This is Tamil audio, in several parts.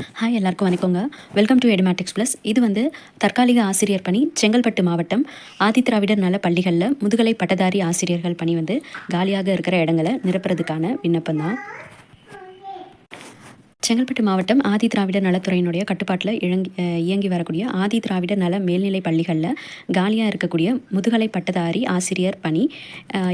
ஹாய் எல்லாருக்கும் வணக்கங்க. வெல்கம் டு எடுமேட்டிக்ஸ் ப்ளஸ் இது வந்து தற்காலிக ஆசிரியர் பணி செங்கல்பட்டு மாவட்டம் ஆதித்ராவிடர் நல பள்ளிகளில் முதுகலை பட்டதாரி ஆசிரியர்கள் பணி வந்து காலியாக இருக்கிற இடங்களை நிரப்புறதுக்கான விண்ணப்பம் தான் செங்கல்பட்டு மாவட்டம் ஆதி திராவிட நலத்துறையினுடைய கட்டுப்பாட்டில் இழங்கி இயங்கி வரக்கூடிய ஆதி திராவிட நல மேல்நிலை பள்ளிகளில் காலியாக இருக்கக்கூடிய முதுகலை பட்டதாரி ஆசிரியர் பணி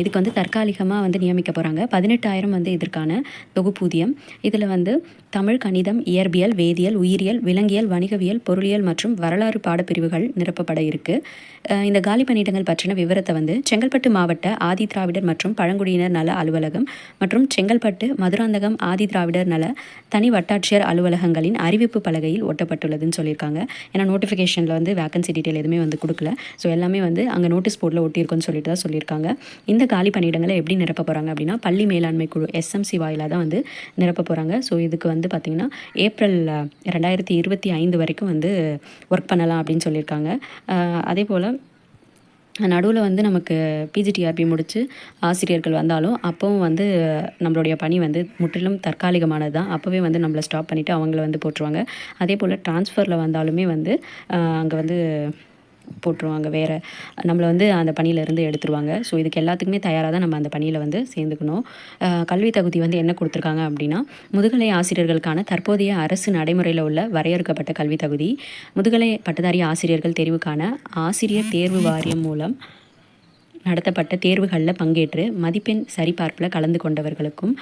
இதுக்கு வந்து தற்காலிகமாக வந்து நியமிக்க போகிறாங்க பதினெட்டாயிரம் வந்து இதற்கான தொகுப்பூதியம். இதில் வந்து தமிழ் கணிதம் இயற்பியல் வேதியியல் உயிரியல் விலங்கியல் வணிகவியல் பொருளியல் மற்றும் வரலாறு பாடப்பிரிவுகள் நிரப்பப்பட இருக்குது இந்த காலி பணியிடங்கள் பற்றின விவரத்தை வந்து செங்கல்பட்டு மாவட்ட ஆதி திராவிடர் மற்றும் பழங்குடியினர் நல அலுவலகம் மற்றும் செங்கல்பட்டு மதுராந்தகம் ஆதி திராவிடர் நல தனி வட்டாட்சியர் அலுவலகங்களின் அறிவிப்பு பலகையில் ஒட்டப்பட்டுள்ளதுன்னு சொல்லியிருக்காங்க. ஏன்னா நோட்டிஃபிகேஷனில் வந்து வேகன்சி டீட்டெயில் எதுவுமே வந்து கொடுக்கல. ஸோ எல்லாமே வந்து அங்கே நோட்டீஸ் போர்டில் ஒட்டியிருக்குன்னு சொல்லிட்டு தான் சொல்லியிருக்காங்க. இந்த காலி பணியிடங்களை எப்படி நிரப்ப போகிறாங்க அப்படின்னா பள்ளி மேலாண்மை குழு எஸ்எம்சி வாயிலாக தான் வந்து நிரப்ப போகிறாங்க ஸோ இதுக்கு வந்து பார்த்திங்கன்னா ஏப்ரல் ரெண்டாயிரத்தி இருபத்தி ஐந்து வரைக்கும் வந்து ஒர்க் பண்ணலாம் அப்படின்னு சொல்லியிருக்காங்க. அதே போல் நடுவில் வந்து நமக்கு பிஜிடிஆர்பி முடித்து ஆசிரியர்கள் வந்தாலும் அப்போவும் வந்து நம்மளுடைய பணி வந்து முற்றிலும் தற்காலிகமானது தான் அப்போவே வந்து நம்மளை ஸ்டாப் பண்ணிவிட்டு அவங்கள வந்து போட்டுருவாங்க. அதே போல் ட்ரான்ஸ்ஃபரில் வந்தாலுமே வந்து அங்கே வந்து போட்டுருவாங்க. வேறு நம்மளை வந்து அந்த பணியிலேருந்து எடுத்துருவாங்க. ஸோ இதுக்கு எல்லாத்துக்குமே தயாராக தான் நம்ம அந்த பணியில் வந்து சேர்ந்துக்கணும். கல்வி தகுதி வந்து என்ன கொடுத்துருக்காங்க அப்படின்னா முதுகலை ஆசிரியர்களுக்கான தற்போதைய அரசு நடைமுறையில் உள்ள வரையறுக்கப்பட்ட கல்வி தகுதி முதுகலை பட்டதாரி ஆசிரியர்கள் தெரிவுக்கான ஆசிரியர் தேர்வு வாரியம் மூலம் நடத்தப்பட்ட தேர்வுகளில் பங்கேற்று மதிப்பெண் சரிபார்ப்பில் கலந்து கொண்டவர்களுக்கும்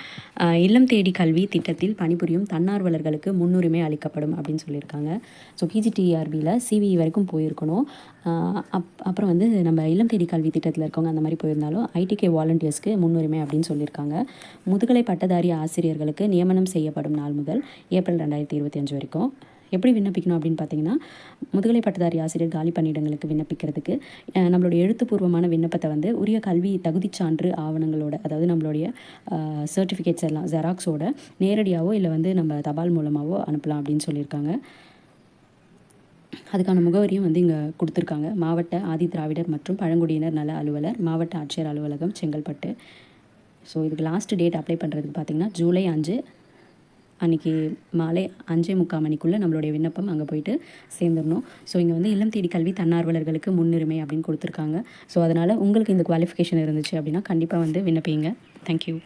இல்லம் தேடி கல்வி திட்டத்தில் பணிபுரியும் தன்னார்வலர்களுக்கு முன்னுரிமை அளிக்கப்படும் அப்படின்னு சொல்லியிருக்காங்க. ஸோ பிஜிடிஆர்பியில் சிவிஇ வரைக்கும் போயிருக்கணும். அப் அப்புறம் வந்து நம்ம இல்லம் தேடி கல்வி திட்டத்தில் இருக்கவங்க அந்த மாதிரி போயிருந்தாலும் ஐடிகே வாலண்டியர்ஸ்க்கு முன்னுரிமை அப்படின்னு சொல்லியிருக்காங்க. முதுகலை பட்டதாரி ஆசிரியர்களுக்கு நியமனம் செய்யப்படும் நாள் முதல் ஏப்ரல் ரெண்டாயிரத்தி இருபத்தி அஞ்சு வரைக்கும். எப்படி விண்ணப்பிக்கணும் அப்படின்னு பார்த்தீங்கன்னா முதுகலை பட்டதாரி ஆசிரியர் காலி பணியிடங்களுக்கு விண்ணப்பிக்கிறதுக்கு நம்மளுடைய எழுத்துப்பூர்வமான விண்ணப்பத்தை வந்து உரிய கல்வி தகுதிச் சான்று ஆவணங்களோட அதாவது நம்மளுடைய சர்டிஃபிகேட்ஸ் எல்லாம் ஜெராக்ஸோட நேரடியாகவோ இல்லை வந்து நம்ம தபால் மூலமாகவோ அனுப்பலாம் அப்படின்னு சொல்லியிருக்காங்க. அதுக்கான முகவரியும் வந்து இங்கே கொடுத்துருக்காங்க. மாவட்ட ஆதி திராவிடர் மற்றும் பழங்குடியினர் நல அலுவலர் மாவட்ட ஆட்சியர் அலுவலகம் செங்கல்பட்டு. ஸோ இதுக்கு லாஸ்ட் டேட் அப்ளை பண்ணுறதுக்கு பார்த்தீங்கன்னா ஜூலை அஞ்சு அன்றைக்கி மாலை அஞ்சே முக்கால் மணிக்குள்ளே நம்மளுடைய விண்ணப்பம் அங்கே போயிட்டு சேர்ந்துடணும். ஸோ இங்கே வந்து இல்லம் தேடி கல்வி தன்னார்வலர்களுக்கு முன்னுரிமை அப்படின்னு கொடுத்துருக்காங்க. ஸோ அதனால் உங்களுக்கு இந்த குவாலிஃபிகேஷன் இருந்துச்சு அப்படின்னா கண்டிப்பாக வந்து விண்ணப்பிங்க. தேங்க்யூ